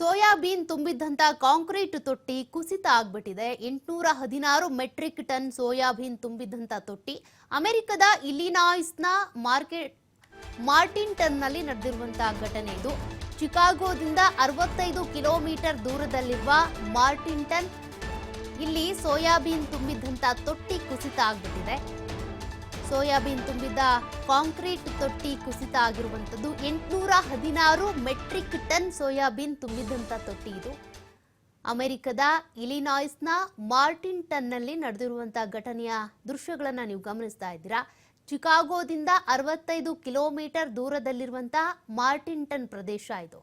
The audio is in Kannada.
ಸೋಯಾಬೀನ್ ತುಂಬಿದ್ದಂಥ ಕಾಂಕ್ರೀಟ್ ತೊಟ್ಟಿ ಕುಸಿತ ಆಗ್ಬಿಟ್ಟಿದೆ. ಎಂಟುನೂರ ಹದಿನಾರು ಮೆಟ್ರಿಕ್ ಟನ್ ಸೋಯಾಬೀನ್ ತುಂಬಿದ್ದಂಥ ತೊಟ್ಟಿ ಅಮೆರಿಕದ ಇಲಿನಾಯ್ಸ್ನ ಮಾರ್ಕೆಟ್ ಮಾರ್ಟಿನ್ಟನ್ನಲ್ಲಿ ನಡೆದಿರುವಂತಹ ಘಟನೆ ಇದು. ಚಿಕಾಗೋದಿಂದ ಅರವತ್ತೈದು ಕಿಲೋಮೀಟರ್ ದೂರದಲ್ಲಿರುವ ಮಾರ್ಟಿನ್ ಟನ್, ಇಲ್ಲಿ ಸೋಯಾಬೀನ್ ತುಂಬಿದ್ದಂಥ ತೊಟ್ಟಿ ಕುಸಿತ ಆಗ್ಬಿಟ್ಟಿದೆ. ಸೋಯಾಬೀನ್ ತುಂಬಿದ್ದ ಕಾಂಕ್ರೀಟ್ ತೊಟ್ಟಿ ಕುಸಿತ ಆಗಿರುವಂಥದ್ದು. ಎಂಟುನೂರ ಹದಿನಾರು ಮೆಟ್ರಿಕ್ ಟನ್ ಸೋಯಾಬೀನ್ ತುಂಬಿದಂಥ ತೊಟ್ಟಿ ಇದು. ಅಮೆರಿಕದ ಇಲಿನಾಯ್ಸ್ನ ಮಾರ್ಟಿನ್ ಟನ್ನಲ್ಲಿ ನಡೆದಿರುವಂಥ ಘಟನೆಯ ದೃಶ್ಯಗಳನ್ನು ನೀವು ಗಮನಿಸ್ತಾ ಇದ್ದೀರಾ? ಚಿಕಾಗೋದಿಂದ ಅರವತ್ತೈದು ಕಿಲೋಮೀಟರ್ ದೂರದಲ್ಲಿರುವಂತಹ ಮಾರ್ಟಿನ್ಟನ್ ಪ್ರದೇಶ ಇದು.